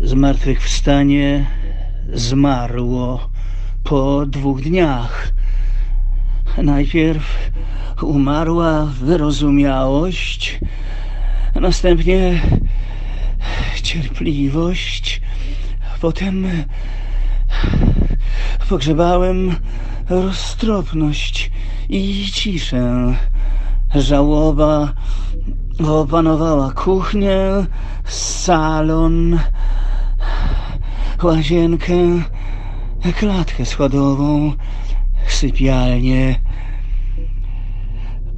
Zmartwychwstanie zmarło po dwóch dniach. Najpierw umarła wyrozumiałość, następnie cierpliwość, potem pogrzebałem roztropność i ciszę. Żałoba opanowała kuchnię, salon, łazienkę, klatkę schodową, sypialnię.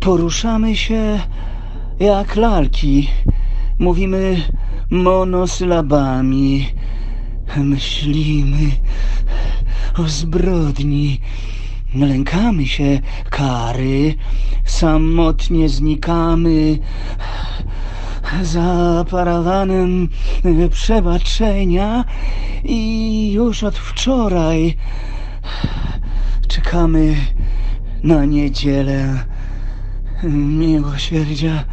Poruszamy się jak lalki. Mówimy monosylabami. Myślimy o zbrodni. Lękamy się kary. Samotnie znikamy za parawanem przebaczenia i już od wczoraj czekamy na niedzielę miłosierdzia.